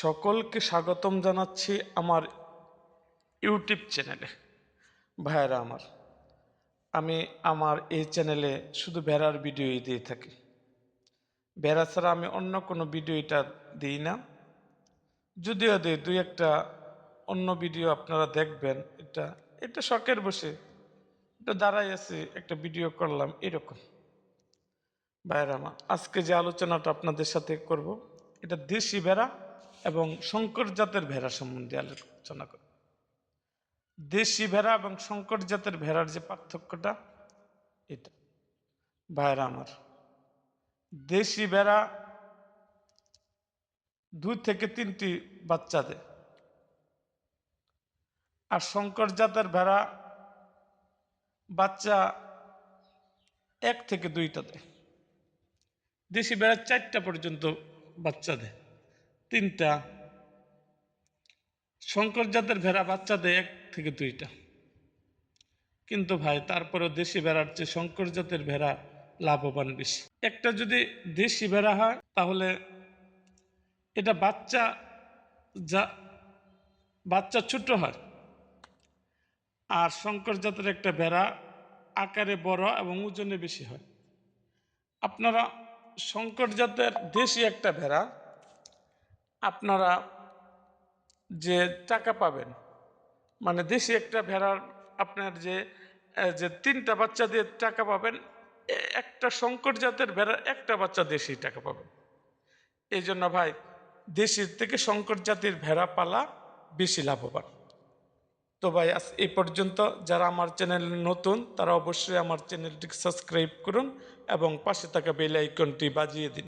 সকলকে স্বাগতম জানাচ্ছি আমার ইউটিউব চ্যানেলে। ভাইয়েরা আমার, আমি আমার এই চ্যানেলে শুধু ভেড়ার ভিডিওই দিয়ে থাকি। ভেড়া ছাড়া আমি অন্য কোনো ভিডিও এটা দিই না। যদিও দিই দুই একটা অন্য ভিডিও আপনারা দেখবেন, এটা এটা শখের বসে। এটা দাঁড়াই আছে, একটা ভিডিও করলাম এরকম। ভাইয়েরা আমার, আজকে যে আলোচনাটা আপনাদের সাথে করব, এটা দেশি ভেড়া এবং শঙ্কর জাতের ভেড়া সম্বন্ধে আলোচনা করব দেশি ভেড়া এবং শঙ্কর জাতের ভেড়ার যে পার্থক্যটা, এটা। ভাইরা আমার, দেশি ভেড়া দুই থেকে তিনটি বাচ্চা দেয়। আর শঙ্কর জাতের ভেড়া বাচ্চা এক থেকে দুইটা দেয়। দেশি ভেড়া চারটা পর্যন্ত বাচ্চা দেয়। তিনটা। শঙ্কর জাতের ভেড়া বাচ্চা দেয় এক থেকে দুইটা। কিন্তু ভাই, তারপরেও দেশি ভেড়ার চেয়ে শঙ্কর জাতের ভেড়া লাভবান বেশি। একটা যদি দেশি ভেড়া হয়, তাহলে এটা বাচ্চা যা, বাচ্চা ছোট হয়। আর শঙ্কর জাতের একটা ভেড়া আকারে বড় এবং ওজনে বেশি হয়। আপনারা শঙ্কর জাতের দেশি একটা ভেড়া আপনারা যে টাকা পাবেন মানে দেশি একটা ভেড়ার আপনার যে যে তিনটা বাচ্চা দিয়ে টাকা পাবেন একটা সংকট জাতের ভেড়ার একটা বাচ্চা দেশি টাকা পাবেন। এই জন্য ভাই দেশির থেকে সংকট জাতির ভেড়া পালা বেশি লাভবান। তো ভাই, আজ এই পর্যন্ত যারা আমার চ্যানেল নতুন, তারা অবশ্যই আমার চ্যানেলটি সাবস্ক্রাইব করুন এবং পাশে থাকা বেল আইকনটি বাজিয়ে দিন।